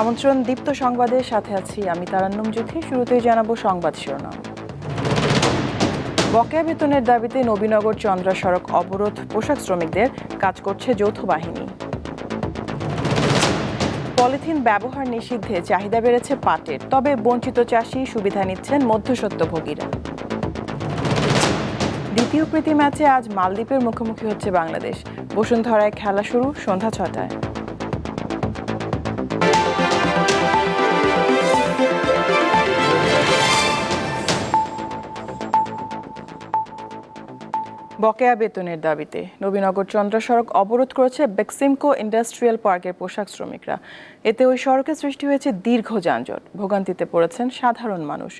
আমন্ত্রণ দীপ্ত সংবাদের সাথে আছি আমি তারান্নম জ্যোতি। শুরুতেই জানাব সংবাদ শিরোনাম। বকেয়া বেতনের দাবিতে নবীনগর চন্দ্রা সড়ক অবরোধ, পোশাক শ্রমিকদের কাজ করছে যৌথ বাহিনী। পলিথিন ব্যবহার নিষিদ্ধে চাহিদা বেড়েছে পাটের, তবে বঞ্চিত চাষি সুবিধা নিচ্ছেন মধ্যসত্ত্বভোগীরা দ্বিতীয় প্রীতি ম্যাচে আজ মালদ্বীপের মুখোমুখি হচ্ছে বাংলাদেশ। বসুন্ধরায় খেলা শুরু সন্ধ্যা ছটায় বকেয়া বেতনের দাবিতে নবীনগর চন্দ্র সড়ক অবরোধ করেছে বেক্সিমকো ইন্ডাস্ট্রিয়াল পার্কের পোশাক শ্রমিকরা। এতে ওই সড়কে সৃষ্টি হয়েছে দীর্ঘ যানজট। ভোগান্তিতে পড়েছেন সাধারণ মানুষ।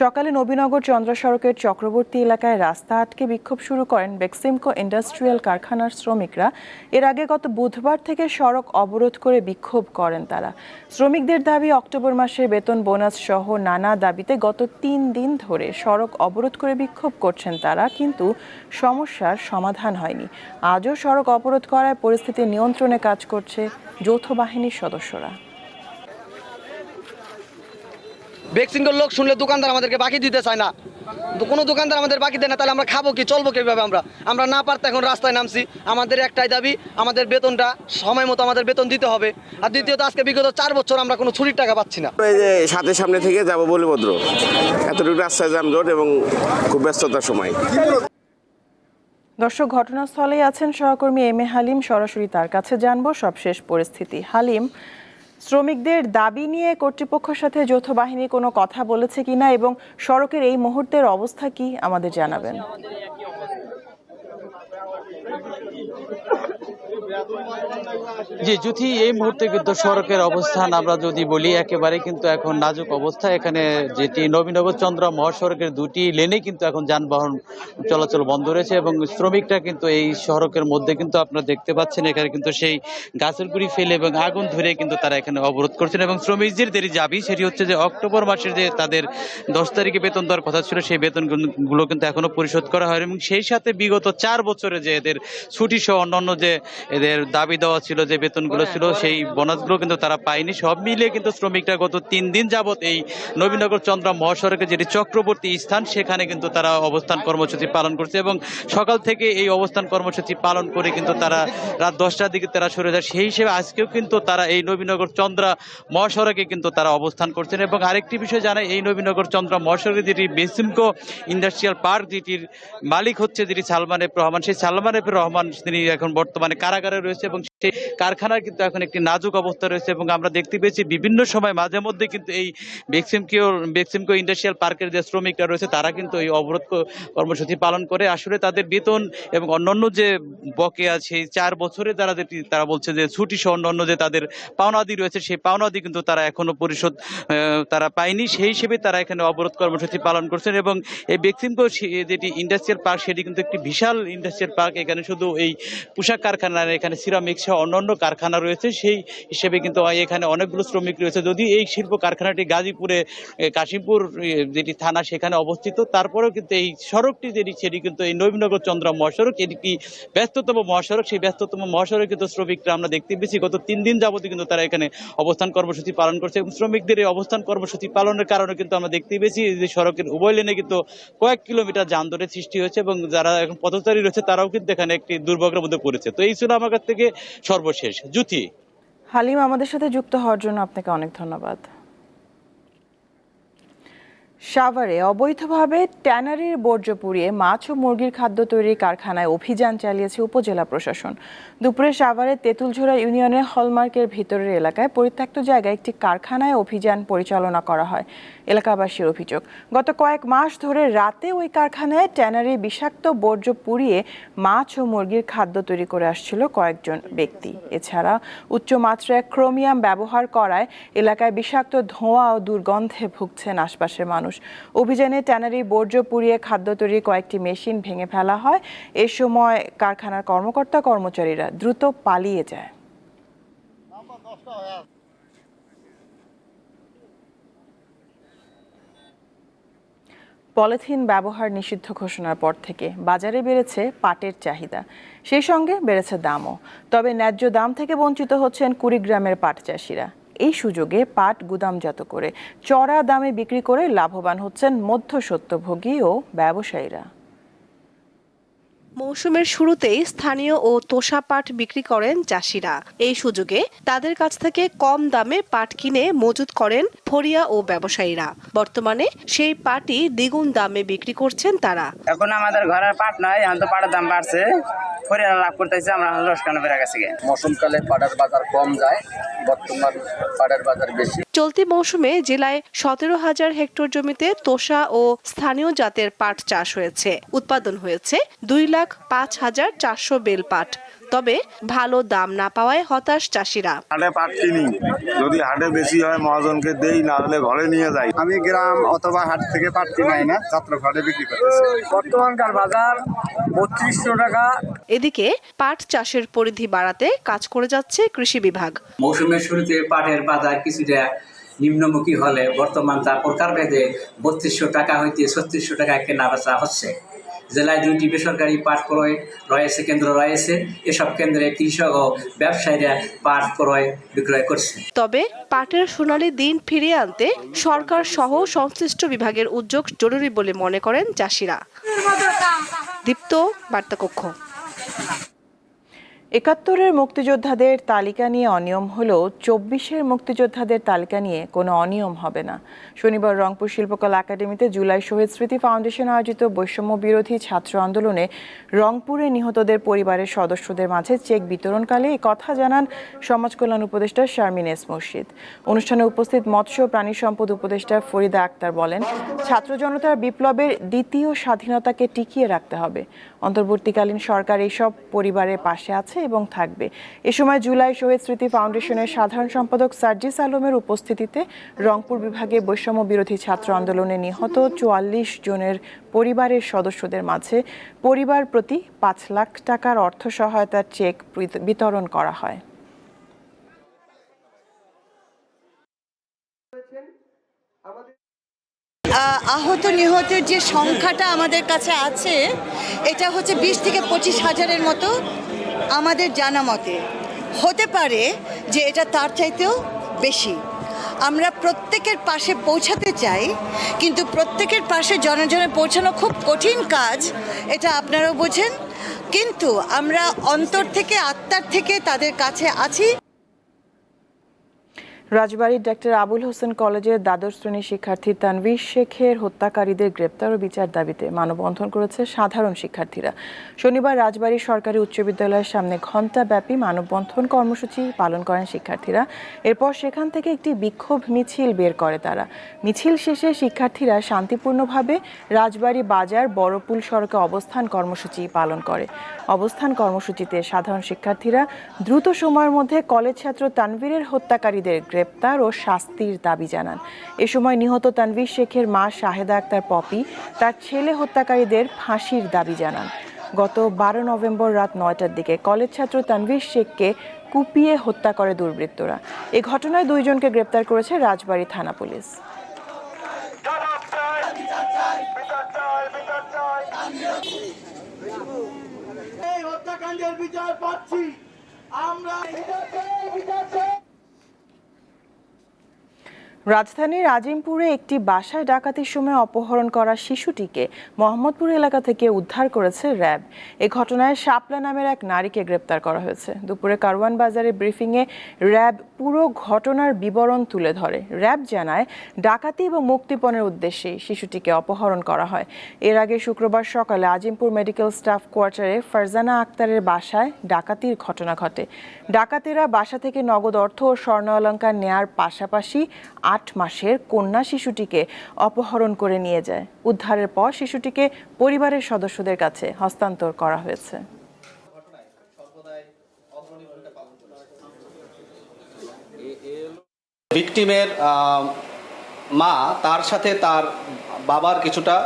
সকালে নবীনগর চন্দ্র সড়কের চক্রবর্তী এলাকায় রাস্তা আটকে বিক্ষোভ শুরু করেন বেক্সিমকো ইন্ডাস্ট্রিয়াল কারখানার শ্রমিকরা। এর আগে গত বুধবার থেকে সড়ক অবরোধ করে বিক্ষোভ করেন তারা। শ্রমিকদের দাবি, অক্টোবর মাসে বেতন বোনাস সহ নানা দাবিতে গত তিন দিন ধরে সড়ক অবরোধ করে বিক্ষোভ করছেন তারা। কিন্তু সমস্যার সমাধান হয়নি। আজও সড়ক অবরোধ করায় পরিস্থিতি নিয়ন্ত্রণে কাজ করছে যৌথ বাহিনীর সদস্যরা। ভ্যাকসিনগুলো লোক শুনলে দোকানদার আমাদেরকে বাকি দিতে চায় না। তো কোনো দোকানদার আমাদের বাকি দেয় না তাহলে আমরা খাব কি চলবো কীভাবে আমরা? আমরা না পারতে এখন রাস্তায় নামছি। আমাদের একটাই দাবি আমাদের বেতনটা সময় মতো আমাদের বেতন দিতে হবে। আর দ্বিতীয়ত আজকে বিগত চার বছর আমরা কোনো ছুটির টাকা পাচ্ছি না। এই যে সাথে সামনে থেকে যাব বলে ভদ্র এতটুকু রাস্তায় যানজট এবং খুব ব্যস্ততার সময়। দর্শক ঘটনাস্থলে আছেন সহকর্মী এম এ হালিম। সরাসরি তার কাছে জানব সবশেষ পরিস্থিতি। হালিম, শ্রমিকদের দাবি নিয়ে কর্তৃপক্ষের সাথে যৌথ বাহিনী কোনো কথা বলেছে কিনা এবং সড়কের এই মুহূর্তের অবস্থা কি আমাদের জানাবেন। জি, জ্যোতি, এই মুহূর্তে কিন্তু সড়কের অবস্থান আমরা যদি বলি, একেবারে কিন্তু এখন নাজুক অবস্থা। এখানে যেটি নবীনগর চন্দ্র মহাসড়কের দুটি লেনে কিন্তু এখন যানবাহন চলাচল বন্ধ রয়েছে এবং শ্রমিকরা কিন্তু এই সড়কের মধ্যে কিন্তু আপনারা দেখতে পাচ্ছেন, এখানে কিন্তু সেই গাছের গুড়ি ফেলে এবং আগুন ধরে কিন্তু তারা এখানে অবরোধ করছেন এবং শ্রমিকদের যে দাবি সেটি হচ্ছে যে অক্টোবর মাসের যে তাদের দশ তারিখে বেতন দেওয়ার কথা ছিল, সেই বেতনগুলো কিন্তু এখনও পরিশোধ করা হয় এবং সেই সাথে বিগত চার বছরে যে এদের ছুটি সহ অন্যান্য যে এদের দাবি দেওয়া ছিল যে বেতনগুলো ছিল সেই বোনাসগুলো কিন্তু তারা পায়নি। সব মিলিয়ে কিন্তু শ্রমিকরা গত তিন দিন যাবত এই নবীনগর চন্দ্র মহাসড়কে যেটি চক্রবর্তী স্থান সেখানে কিন্তু তারা অবস্থান কর্মসূচি পালন করছে এবং সকাল থেকে এই অবস্থান কর্মসূচি পালন করে কিন্তু তারা রাত দশটার দিকে তারা সরে যায়। সেই হিসেবে আজকেও কিন্তু তারা এই নবীনগর চন্দ্রা মহাসড়কে কিন্তু তারা অবস্থান করছেন এবং আরেকটি বিষয় জানাই এই নবীনগর চন্দ্রা মহাসড়কে যেটি বেসিমকো ইন্ডাস্ট্রিয়াল পার্ক যেটির মালিক হচ্ছে যেটি সালমান এফ রহমান সেই সালমান এফ রহমান তিনি এখন বর্তমানে কারাগারে রয়েছে এবং সেই কারখানার কিন্তু এখন একটি নাজুক অবস্থা রয়েছে এবং আমরা দেখতে পেয়েছি বিভিন্ন সময় মাঝে মধ্যে কিন্তু এই বেক্সিমকিও বেক্সিমকো ইন্ডাস্ট্রিয়াল পার্কের যে শ্রমিকরা রয়েছে তারা কিন্তু এই অবরোধ কর্মসূচি পালন করে। আসলে তাদের বেতন এবং অন্যান্য যে বকেয়া সেই চার বছরে তারা তারা বলছে যে ছুটি সহ অন্যান্য যে তাদের পাওনাদি রয়েছে সেই পাওনাদি কিন্তু তারা এখনও পরিশোধ তারা পায়নি। সেই হিসেবে তারা এখানে অবরোধ কর্মসূচি পালন করছেন এবং এই বেক্সিমকো যেটি ইন্ডাস্ট্রিয়াল পার্ক সেটি কিন্তু একটি বিশাল ইন্ডাস্ট্রিয়াল পার্ক। এখানে শুধু এই পোশাক কারখানা না, এখানে সিরামিক সহ অন্যান্য কারখানা রয়েছে, সেই হিসেবে কিন্তু এখানে অনেকগুলো শ্রমিক রয়েছে। যদি এই শিল্প কারখানাটি গাজীপুরে কাশিমপুর যেটি থানা সেখানে অবস্থিত, তারপরেও কিন্তু এই সড়কটি যেটি, সেটি কিন্তু এই নবীনগর চন্দ্র মহাসড়ক, এটি ব্যস্ততম মহাসড়ক? সেই ব্যস্ততম মহাসড়কে কিন্তু শ্রমিকরা আমরা দেখতে পেয়েছি, গত তিন দিন যাবত কিন্তু তারা এখানে অবস্থান কর্মসূচি পালন করছে এবং শ্রমিকদের এই অবস্থান কর্মসূচি পালনের কারণে কিন্তু আমরা দেখতে পেয়েছি যে সড়কের উভয় লেনে কিন্তু কয়েক কিলোমিটার যানজটের সৃষ্টি হয়েছে এবং যারা এখন পথচারী রয়েছে, তারাও কিন্তু এখানে একটি দুর্ভোগের মধ্যে পড়েছে। তো এই ছিল আমার থেকে সর্বশেষ। জুতি হালিম আমাদের সাথে যুক্ত হওয়ার জন্য আপনাকে অনেক ধন্যবাদ। সাভারে অবৈধভাবে ট্যানারির বর্জ্য পুড়িয়ে মাছ ও মুরগির খাদ্য তৈরির কারখানায় অভিযান চালিয়েছে উপজেলা প্রশাসন। দুপুরে সাভারে তেঁতুলঝোড়া ইউনিয়নের হলমার্কের ভিতরের এলাকায় পরিত্যক্ত জায়গায় একটি কারখানায় অভিযান পরিচালনা করা হয় এলাকাবাসীর অভিযোগ। গত কয়েক মাস ধরে রাতে ওই কারখানায় ট্যানারি বিষাক্ত বর্জ্য পুড়িয়ে মাছ ও মুরগির খাদ্য তৈরি করে আসছিল কয়েকজন ব্যক্তি। এছাড়া উচ্চমাত্রায় ক্রোমিয়াম ব্যবহার করায় এলাকায় বিষাক্ত ধোঁয়া ও দুর্গন্ধে ভুগছেন আশপাশের মানুষ। অভিযানে ট্যানারি বর্জ্য পুড়িয়ে খাদ্য তৈরির কয়েকটি মেশিন ভেঙে ফেলা হয়। এ সময় কারখানার কর্মকর্তা, কর্মচারীরা দ্রুত পালিয়ে যায়। পলিথিন ব্যবহার নিষিদ্ধ ঘোষণার পর থেকে বাজারে বেড়েছে পাটের চাহিদা। সেই সঙ্গে বেড়েছে দামও। তবে ন্যায্য দাম থেকে বঞ্চিত হচ্ছেন কুড়িগ্রামের পাট চাষিরা। এই সুযোগে পাট গুদামজাত করে চড়া দামে বিক্রি করে লাভবান হচ্ছেন মধ্যস্বত্বভোগী ও ব্যবসায়ীরা। মৌসুমের শুরুতেই স্থানীয় ও তোষা পাট বিক্রি করেন চাষিরা। এই সুযোগে তাদের কাছ থেকে কম দামে পাট কিনে মজুত করেন ফরিয়া ও ব্যবসায়ীরা। বর্তমানে সেই পাটই দ্বিগুণ দামে বিক্রি করছেন তারা। এখন আমাদের ঘরের পাট নয় এখন তো পাটের দাম বাড়ছে। পরিবার লাভ করতেছে আমরা লোসকানো বেড়ে গেছে মৌসুমকালে পাটের বাজার কম যায় বর্তমান পাটের বাজার বেশি। চলতি মৌসুমে জেলায় সতেরো হাজার হেক্টর জমিতে তোষা ও স্থানীয় জাতের পাট চাষ হয়েছে। উৎপাদন হয়েছে দুই লাখ পাঁচ হাজার চারশো বেল পাট। তবে ভালো দাম না পাওয়ায় হতাশ চাষিরা। হাটে পাট কিনি। যদি হাটে বেশি হয় মহাজনকে দেই না হলে ঘরে নিয়ে যাই। আমি গ্রাম অথবা হাট থেকে পাট কিনাই না যাত্রা ঘাটে বিক্রি করতেছি। বর্তমানকার বাজার? বত্রিশশো টাকা। এদিকে পাট চাষের পরিধি বাড়াতে কাজ করে যাচ্ছে কৃষি বিভাগ। মৌসুমের শুরুতে পাটের বাজার কিছুটা নিম্নমুখী হলে বর্তমান তার প্রকারভেদে বত্রিশশো টাকা হইতে ছত্রিশশো টাকা কেনা বেচা হচ্ছে। জেলায় দুইটি বেসরকারি পাট ক্রয় রয়েছে, কেন্দ্র রয়েছে। এসব কেন্দ্রে কৃষক ও ব্যবসায়ীরা পাট ক্রয় বিক্রয় করছে। তবে পাটের সোনালী দিন ফিরিয়ে আনতে সরকার সহ সংশ্লিষ্ট বিভাগের উদ্যোগ জরুরি বলে মনে করেন চাষিরা। দীপ্ত বার্তাকক্ষ। একাত্তরের মুক্তিযোদ্ধাদের তালিকা নিয়ে অনিয়ম হলেও চব্বিশের মুক্তিযোদ্ধাদের তালিকা নিয়ে কোনো অনিয়ম হবে না। শনিবার রংপুর শিল্পকলা একাডেমিতে জুলাই শহীদ স্মৃতি ফাউন্ডেশন আয়োজিত বৈষম্য বিরোধী ছাত্র আন্দোলনে রংপুরে নিহতদের পরিবারের সদস্যদের মাঝে চেক বিতরণকালে কথা জানান সমাজ কল্যাণ উপদেষ্টা শারমিন এস মুর্শিদ। অনুষ্ঠানে উপস্থিত মৎস্য প্রাণী সম্পদ উপদেষ্টা ফরিদা আক্তার বলেন, ছাত্র জনতার বিপ্লবের দ্বিতীয় স্বাধীনতাকে টিকিয়ে রাখতে হবে। অন্তর্বর্তীকালীন সরকার এইসব পরিবারের পাশে আছে এবং থাকবে। এ সময় জুলাই শহীদ স্মৃতি ফাউন্ডেশনের সাধারণ সম্পাদক সার্জিস আলমের উপস্থিতিতে রংপুর বিভাগে বৈষম্য বিরোধী ছাত্র আন্দোলনে নিহত চুয়াল্লিশ জনের পরিবারের সদস্যদের মাঝে পরিবার প্রতি পাঁচ লাখ টাকার অর্থ সহায়তার চেক বিতরণ করা হয়। আহ, আহত নিহতের যে সংখ্যাটা আমাদের কাছে আছে এটা হচ্ছে বিশ থেকে পঁচিশ হাজারের মতো। আমাদের জানা মতে, হতে পারে যে এটা তার চাইতেও বেশি। আমরা প্রত্যেকের পাশে পৌঁছাতে চাই, কিন্তু প্রত্যেকের পাশে জনজনে পৌঁছানো খুব কঠিন কাজ, এটা আপনারাও বোঝেন। কিন্তু আমরা অন্তর থেকে, আত্মার থেকে তাদের কাছে আছি। রাজবাড়ীর ডাক্তার আবুল হোসেন কলেজের দ্বাদশ শ্রেণির শিক্ষার্থী তানভীর শেখের হত্যাকারীদের গ্রেপ্তার ও বিচার দাবিতে মানববন্ধন করেছে সাধারণ শিক্ষার্থীরা। শনিবার রাজবাড়ী সরকারি উচ্চ বিদ্যালয়ের সামনে ঘণ্টাব্যাপী মানববন্ধন কর্মসূচি পালন করেন শিক্ষার্থীরা। এরপর সেখান থেকে একটি বিক্ষোভ মিছিল বের করে তারা। মিছিল শেষে শিক্ষার্থীরা শান্তিপূর্ণভাবে রাজবাড়ী বাজার বড়পুল সড়কে অবস্থান কর্মসূচি পালন করে। অবস্থান কর্মসূচিতে সাধারণ শিক্ষার্থীরা দ্রুত সময়ের মধ্যে কলেজ ছাত্র তানভীরের হত্যাকারীদের গ্রেপ্তার ও শাস্তির দাবি জানান। এ সময় নিহত তানভীর শেখের মা শাহেদা আক্তার পপি তার ছেলে হত্যাকারীদের ফাঁসির দাবি জানান। গত বারো নভেম্বর রাত নয়টার দিকে কলেজ ছাত্র তানভীর শেখকে কুপিয়ে হত্যা করে দুর্বৃত্তরা। এ ঘটনায় দুইজনকে গ্রেপ্তার করেছে রাজবাড়ী থানা পুলিশ। হত্যাকাণ্ডের বিচার পাচ্ছি। আমরা বিচার চাই রাজধানীর আজিমপুরে একটি বাসায় ডাকাতির সময় অপহরণ করা শিশুটিকে মোহাম্মদপুর এলাকা থেকে উদ্ধার করেছে র্যাব। এ ঘটনায় শাপলা নামের এক নারীকে গ্রেপ্তার করা হয়েছে। দুপুরে কারওয়ান বাজারে ব্রিফিংয়ে র্যাব পুরো ঘটনার বিবরণ তুলে ধরে। র্যাব জানায়, ডাকাতি এবং মুক্তিপণের উদ্দেশ্যে শিশুটিকে অপহরণ করা হয়। এর আগে শুক্রবার সকালে আজিমপুর মেডিকেল স্টাফ কোয়ার্টারে ফারজানা আক্তারের বাসায় ডাকাতির ঘটনা ঘটে। ডাকাতেরা বাসা থেকে নগদ অর্থ ও স্বর্ণ অলঙ্কার নেয়ার পাশাপাশি আট মাসের কন্যা শিশুটিকে অপহরণ করে নিয়ে যায়। উদ্ধারের পর শিশুটিকে পরিবারের সদস্যদের কাছে হস্তান্তর করা হয়েছে। ভিকটিমের মা তার সাথে তার বাবার কিছুটা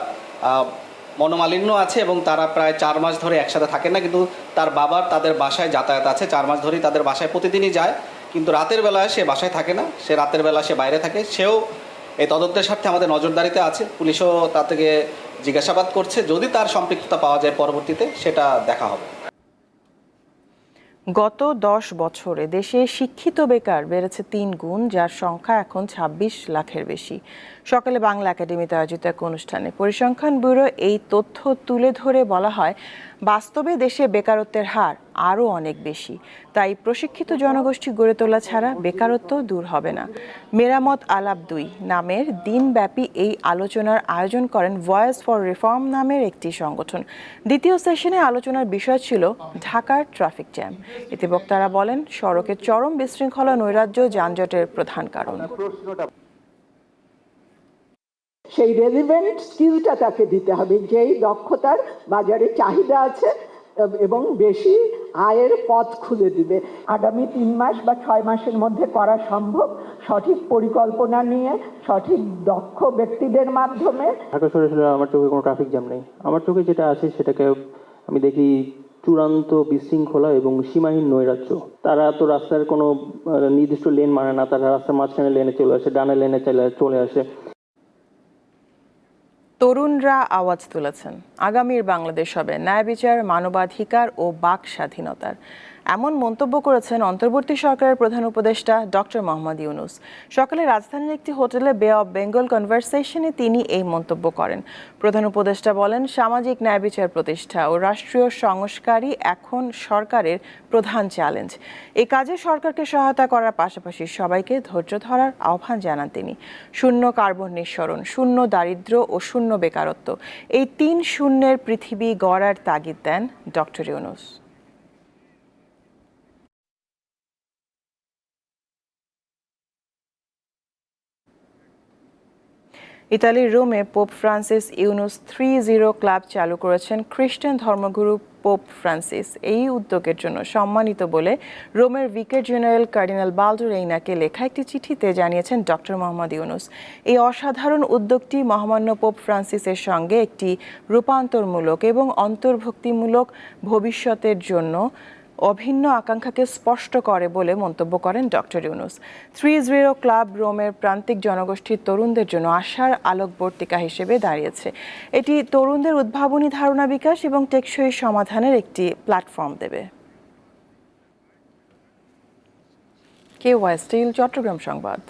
মনোমালিন্য আছে এবং তারা প্রায় চার মাস ধরে একসাথে থাকেন না, কিন্তু তার বাবার তাদের বাসায় যাতায়াত আছে। চার মাস ধরেই তাদের বাসায় প্রতিদিনই যায়। কিন্তু রাতের বেলায় সে বাসায় থাকে না, সে রাতের বেলা সে বাইরে থাকে। সেও এই তদন্তের স্বার্থে আমাদের নজরদারিতে আছে। পুলিশও তা থেকে জিজ্ঞাসাবাদ করছে। যদি তার সম্পৃক্ততা পাওয়া যায় পরবর্তীতে, সেটা দেখা হবে। গত দশ বছরে দেশে শিক্ষিত বেকার বেড়েছে তিন গুণ, যার সংখ্যা এখন ২৬ লাখের বেশি। সকালে বাংলা একাডেমিতে আয়োজিত এক অনুষ্ঠানে পরিসংখ্যান ব্যুরো এই তথ্য তুলে ধরে বলা হয়, বাস্তবে দেশে বেকারত্বের হার আরও অনেক বেশি। তাই প্রশিক্ষিত জনগোষ্ঠী গড়ে তোলা ছাড়া বেকারত্ব দূর হবে না। মেরামত আলাপ দুই নামের দিনব্যাপী এই আলোচনার আয়োজন করেন ভয়েস ফর রিফর্ম নামের একটি সংগঠন। দ্বিতীয় সেশনে আলোচনার বিষয় ছিল ঢাকার ট্রাফিক জ্যাম। এতে বক্তারা বলেন সড়কের চরম বিশৃঙ্খলা নৈরাজ্য যানজটের প্রধান কারণ। সেই রেলিভেন্ট স্কিলটা তাকে দিতে হবে। যেই দক্ষতার বাজারে চাহিদা আছে, এবং বেশি আয়ের পথ খুলে দিবে। আগামী তিন মাস বা ছয় মাসের মধ্যে করা সম্ভব। সঠিক পরিকল্পনা নিয়ে, সঠিক দক্ষ ব্যক্তিদের মাধ্যমে। আমার চোখে কোনো ট্রাফিক জ্যাম নেই। আমার চোখে যেটা আছে সেটাকে আমি দেখি চূড়ান্ত বিশৃঙ্খলা এবং সীমাহীন নৈরাজ্য। তারা তো রাস্তার কোনো নির্দিষ্ট লেন মানে না। তারা রাস্তার মাঝখানে লেনে চলে আসে, ডানে লেনে চলে চলে আসে। তরুণরা আওয়াজ তুলেছেন। আগামীর বাংলাদেশ হবে ন্যায় বিচার মানবাধিকার ও বাক স্বাধীনতার। এমন মন্তব্য করেছেন অন্তর্বর্তী সরকারের প্রধান উপদেষ্টা ডক্টর মোহাম্মদ ইউনুস। সকালে রাজধানীর একটি হোটেলে বে অব বেঙ্গল কনভারসেশনে তিনি এই মন্তব্য করেন। প্রধান উপদেষ্টা বলেন, সামাজিক ন্যায় বিচার প্রতিষ্ঠা ও রাষ্ট্রীয় সংস্কারই এখন সরকারের প্রধান চ্যালেঞ্জ। এই কাজে সরকারকে সহায়তা করার পাশাপাশি সবাইকে ধৈর্য ধরার আহ্বান জানান তিনি। শূন্য কার্বন নিঃসরণ, শূন্য দারিদ্র্য ও শূন্য বেকারত্ব, এই তিন শূন্যের পৃথিবী গড়ার তাগিদ দেন ডক্টর ইউনুস। ইতালির রোমে pope Francis Yunus three zero club চালু করেছেন খ্রিস্টান ধর্মগুরু পোপ ফ্রান্সিস। এই উদ্যোগের জন্য সম্মানিত বলে রোমের ভিকের জেনারেল কার্ডিনাল বাল্ডো রেইনাকে লেখা একটি চিঠিতে জানিয়েছেন ডক্টর মোহাম্মদ ইউনুস। এই অসাধারণ উদ্যোগটি মহামান্য পোপ ফ্রান্সিসের সঙ্গে একটি রূপান্তরমূলক এবং অন্তর্ভুক্তিমূলক ভবিষ্যতের জন্য অভিন্ন আকাঙ্ক্ষাকে স্পষ্ট করে বলে মন্তব্য করেন doctor Yunus. Three zero club রোমের প্রান্তিক জনগোষ্ঠীর তরুণদের জন্য আশার আলোকবর্তিকা হিসেবে দাঁড়িয়েছে। এটি তরুণদের উদ্ভাবনী ধারণা বিকাশ এবং টেকসই সমাধানের একটি প্ল্যাটফর্ম দেবে। কে ওয়াই স্টিল, চট্টগ্রাম সংবাদ।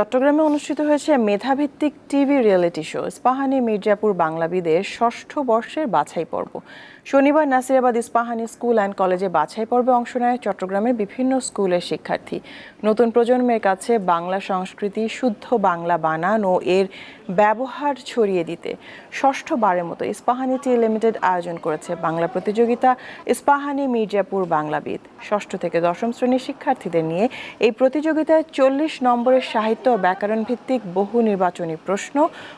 চট্টগ্রামে অনুষ্ঠিত হয়েছে মেধাভিত্তিক TV reality show Ispahani Mirzapur বাংলাবিদের ষষ্ঠ বর্ষের বাছাই পর্ব শনিবার নাসিরাবাদ ইস্পাহানি স্কুল অ্যান্ড কলেজে বাছাই পর্বে অংশ নেয় চট্টগ্রামের বিভিন্ন স্কুলের শিক্ষার্থী। নতুন প্রজন্মের কাছে বাংলা সংস্কৃতি, শুদ্ধ বাংলা বানান ও এর ব্যবহার ছড়িয়ে দিতে। ষষ্ঠবারের মতো ইস্পাহানি টি লিমিটেড আয়োজন করেছে বাংলা প্রতিযোগিতা ইস্পাহানি মির্জাপুর বাংলাবিদ। ষষ্ঠ থেকে দশম শ্রেণির শিক্ষার্থীদের নিয়ে এই প্রতিযোগিতায় চল্লিশ নম্বরের সাহিত্য ও ব্যাকরণ ভিত্তিক বহু নির্বাচনী প্রশ্ন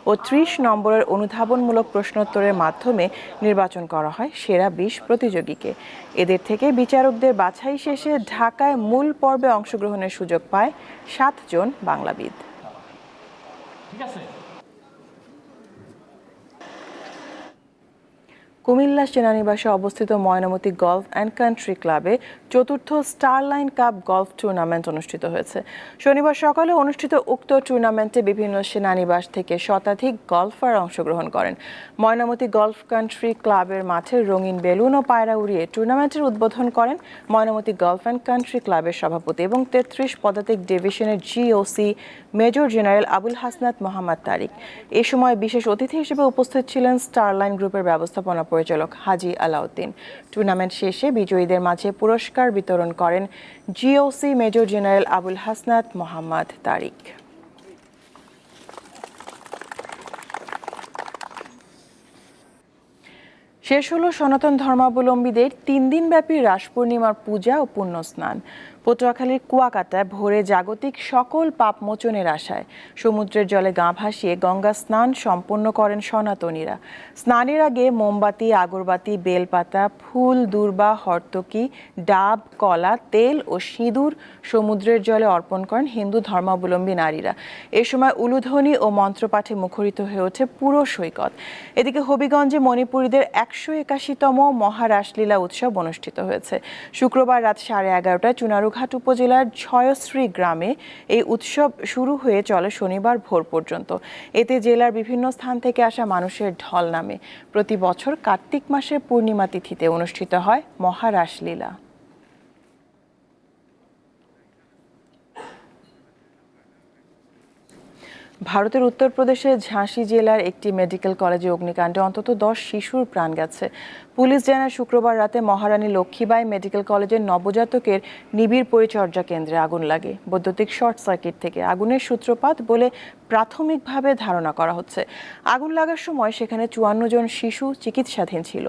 ও ত্রিশ নম্বরের অনুধাবনমূলক প্রশ্নোত্তরের মাধ্যমে নির্বাচন করা হয়। সেরা বিশ প্রতিযোগীকে। এদের থেকে বিচারকদের বাছাই শেষে ঢাকায় মূল পর্বে অংশগ্রহণের সুযোগ পায় সাতজন বাংলাবিদ। কুমিল্লা সেনানিবাসে অবস্থিত ময়নামতি গলফ অ্যান্ড কান্ট্রি ক্লাবে চতুর্থ স্টারলাইন কাপ গলফ টুর্নামেন্ট অনুষ্ঠিত হয়েছে। শনিবার সকালে অনুষ্ঠিত উক্ত টুর্নামেন্টে বিভিন্ন সেনানিবাস থেকে শতাধিক গলফার অংশগ্রহণ করেন। ময়নামতি গলফ কান্ট্রি ক্লাবের মাঠে রঙিন বেলুন ও পায়রা উড়িয়ে টুর্নামেন্টের উদ্বোধন করেন ময়নামতি গলফ অ্যান্ড কান্ট্রি ক্লাবের সভাপতি এবং তেত্রিশ পদাতিক ডিভিশনের GOC major general Abul Hasnat Mohammad Tariq. এ সময় বিশেষ অতিথি হিসেবে উপস্থিত ছিলেন স্টারলাইন গ্রুপের ব্যবস্থাপনা পরিচালক হাজি আলাউদ্দিন। টুর্নামেন্ট শেষে বিজয়ীদের মাঝে পুরস্কার বিতরণ করেন GOC major general Abul Hasnat Mohammad Tariq. শেষ হলো সনাতন ধর্মাবলম্বীদের তিন দিনব্যাপী রাস পূর্ণিমার পূজা ও পুণ্য স্নান পটুয়াখালীর কুয়াকাটায় ভোরে জাগতিক সকল পাপ মোচনের আশায় সমুদ্রের জলে গা ভাসিয়ে গঙ্গা স্নান সম্পন্ন করেন সনাতনীরা। স্নানের আগে মোমবাতি, আগরবাতি, বেলপাতা, ফুল, দূর্বা, হর্তকি, ডাব, কলা, তেল ও সিঁদুর সমুদ্রের জলে অর্পণ করেন হিন্দু ধর্মাবলম্বী নারীরা। এ সময় উলুধ্বনি ও মন্ত্রপাঠে মুখরিত হয়ে ওঠে পুরো সৈকত। এদিকে হবিগঞ্জে মণিপুরীদের একশো একাশিতম মহারাসলীলা উৎসব অনুষ্ঠিত হয়েছে। শুক্রবার রাত সাড়ে এগারোটায় চুনারু বালুঘাট উপজেলার ছয়শ্রী গ্রামে এই উৎসব শুরু হয়ে চলে শনিবার ভোর পর্যন্ত। এতে জেলার বিভিন্ন স্থান থেকে আসা মানুষের ঢল নামে। প্রতি বছর কার্তিক মাসের পূর্ণিমা তিথিতে অনুষ্ঠিত হয় মহারাসলীলা। ভারতের উত্তরপ্রদেশের ঝাঁসি জেলার একটি মেডিকেল কলেজে অগ্নিকাণ্ডে অন্তত দশ শিশুর প্রাণ গেছে। পুলিশ জানায়, শুক্রবার রাতে মহারানী লক্ষ্মীবাই মেডিকেল কলেজের নবজাতকের নিবিড় পরিচর্যা কেন্দ্রে আগুন লাগে। বৈদ্যুতিক শর্ট সার্কিট থেকে আগুনের সূত্রপাত বলে প্রাথমিকভাবে ধারণা করা হচ্ছে। আগুন লাগার সময় সেখানে চুয়ান্ন জন শিশু চিকিৎসাধীন ছিল।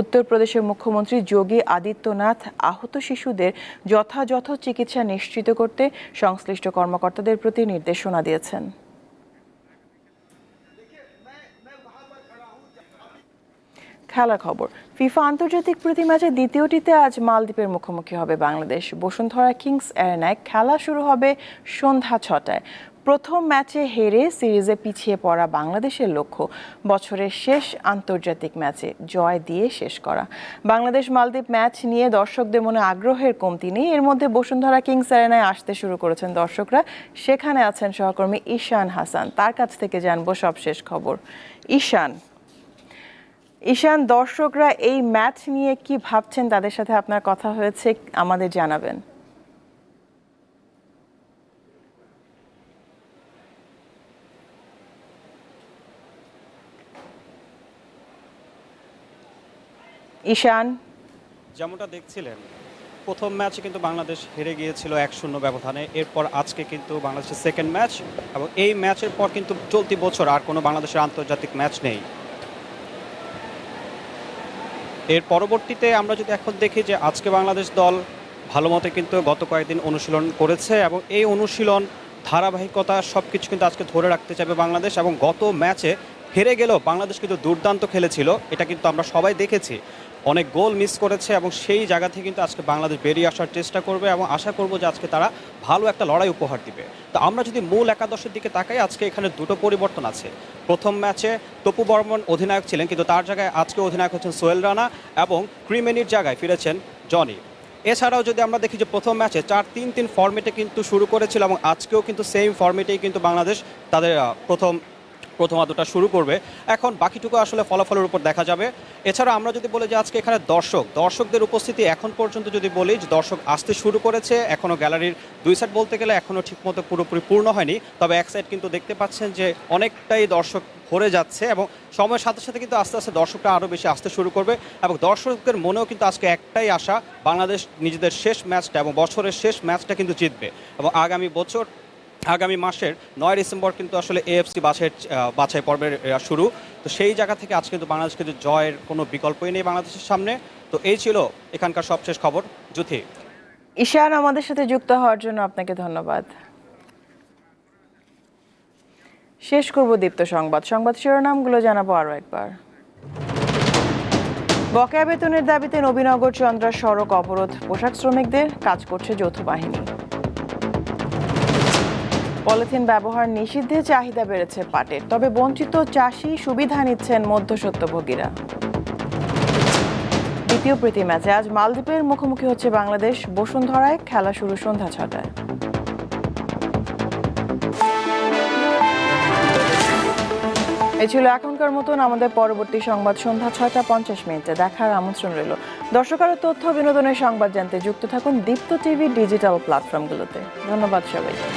উত্তরপ্রদেশের মুখ্যমন্ত্রী যোগী আদিত্যনাথ আহত শিশুদের যথাযথ চিকিৎসা নিশ্চিত করতে সংশ্লিষ্ট কর্মকর্তাদের প্রতি নির্দেশনা দিয়েছেন। খেলা খবর। ফিফা আন্তর্জাতিক প্রীতি ম্যাচে দ্বিতীয়টিতে আজ মালদ্বীপের মুখোমুখি হবে বাংলাদেশ। বসুন্ধরা কিংস এরেনায় খেলা শুরু হবে সন্ধ্যা ছটায়। প্রথম ম্যাচে হেরে সিরিজে পিছিয়ে পড়া বাংলাদেশের লক্ষ্য বছরের শেষ আন্তর্জাতিক ম্যাচে জয় দিয়ে শেষ করা। বাংলাদেশ মালদ্বীপ ম্যাচ নিয়ে দর্শকদের মনে আগ্রহের কমতি নেই। এর মধ্যে বসুন্ধরা কিংস অ্যারেনায় আসতে শুরু করেছেন দর্শকরা। সেখানে আছেন সহকর্মী ঈশান হাসান। তার কাছ থেকে জানব সবশেষ খবর। ঈশান ঈশান, দর্শকরা এই ম্যাচ নিয়ে কি ভাবছেন? তাদের সাথে আপনার কথা হয়েছে, আমাদের জানাবেন। ঈশান? যেমনটা দেখছিলেন, প্রথম ম্যাচে কিন্তু বাংলাদেশ হেরে গিয়েছিল এক শূন্য ব্যবধানে। এরপর আজকে কিন্তু বাংলাদেশের সেকেন্ড ম্যাচ এবং এই ম্যাচের পর কিন্তু চলতি বছর আর কোনো বাংলাদেশের আন্তর্জাতিক ম্যাচ নেই। এর পরবর্তীতে আমরা যদি এখন দেখি যে আজকে বাংলাদেশ দল ভালো মতে কিন্তু গত কয়েকদিন অনুশীলন করেছে এবং এই অনুশীলন, ধারাবাহিকতা সব কিছু কিন্তু আজকে ধরে রাখতে চাইবে বাংলাদেশ এবং গত ম্যাচে হেরে গেলেও বাংলাদেশ কিন্তু দুর্দান্ত খেলেছিল, এটা কিন্তু আমরা সবাই দেখেছি। অনেক গোল মিস করেছে এবং সেই জায়গা থেকে কিন্তু আজকে বাংলাদেশ বেরিয়ে আসার চেষ্টা করবে এবং আশা করব যে আজকে তারা ভালো একটা লড়াই উপহার দিবে। তো আমরা যদি মূল একাদশের দিকে তাকাই, আজকে এখানে দুটো পরিবর্তন আছে। প্রথম ম্যাচে তপু বর্মন অধিনায়ক ছিলেন, কিন্তু তার জায়গায় আজকে অধিনায়ক হচ্ছেন সোহেল রানা এবং ক্রিমেনির জায়গায় ফিরেছেন জনি। এছাড়াও যদি আমরা দেখি যে প্রথম ম্যাচে চার তিন তিন ফর্মেটে কিন্তু শুরু করেছিল এবং আজকেও কিন্তু সেম ফর্মেটেই কিন্তু বাংলাদেশ তাদের প্রথম প্রথমার্ধটা শুরু করবে। এখন বাকিটুকু আসলে ফলাফলের উপর দেখা যাবে। এছাড়া আমরা যদি বলি যে আজকে এখানে দর্শক, দর্শকদের উপস্থিতি এখন পর্যন্ত যদি বলি যে দর্শক আসতে শুরু করেছে এখনও গ্যালারির দুই সাইড বলতে গেলে এখনও ঠিকমতো পুরোপুরি পূর্ণ হয়নি। তবে এক সাইড কিন্তু দেখতে পাচ্ছেন যে অনেকটাই দর্শক ভরে যাচ্ছে এবং সময়ের সাথে সাথে কিন্তু আস্তে আস্তে দর্শকরা আরও বেশি আসতে শুরু করবে এবং দর্শকদের মনেও কিন্তু আজকে একটাই আশা, বাংলাদেশ নিজেদের শেষ ম্যাচটা এবং বছরের শেষ ম্যাচটা কিন্তু জিতবে। এবং আগামী বছর আগামী মাসের নয় ডিসেম্বর কিন্তু আসলে এএফসি বাছাই বাছাই পর্বের শুরু। তো সেই জায়গা থেকে আজকে কিন্তু বাংলাদেশ কিন্তু জয়ের কোনো বিকল্পই নেই বাংলাদেশের সামনে। তো এই ছিল এখানকার সবশেষ খবর। জুথি ঈশান, আমাদের সাথে যুক্ত হওয়ার জন্য আপনাকে ধন্যবাদ। শেষ করব দীপ্ত সংবাদ। সংবাদ শিরোনামগুলো জানাব আরও একবার। বকেয়া বেতনের দাবিতে নবীনগর চন্দ্রা সড়ক অবরোধ। পোশাক শ্রমিকদের কাজ করছে যৌথ বাহিনী। পলিথিন ব্যবহার নিষিদ্ধে চাহিদা বেড়েছে পাটের। তবে বঞ্চিত চাষি সুবিধা নিচ্ছেন মধ্যসত্যভোগীরা দ্বিতীয় প্রীতি ম্যাচে আজ মালদ্বীপের মুখোমুখি হচ্ছে বাংলাদেশ। বসুন্ধরায় খেলা শুরু সন্ধ্যা ছটায় এই ছিল এখনকার মতন আমাদের পরবর্তী সংবাদ সন্ধ্যা ছয়টা পঞ্চাশ মিনিটে। দেখার আমন্ত্রণ রইল। দর্শক আরও তথ্য বিনোদনের সংবাদ জানতে যুক্ত থাকুন দীপ্ত টিভি ডিজিটাল প্ল্যাটফর্মগুলোতে। ধন্যবাদ সবাইকে।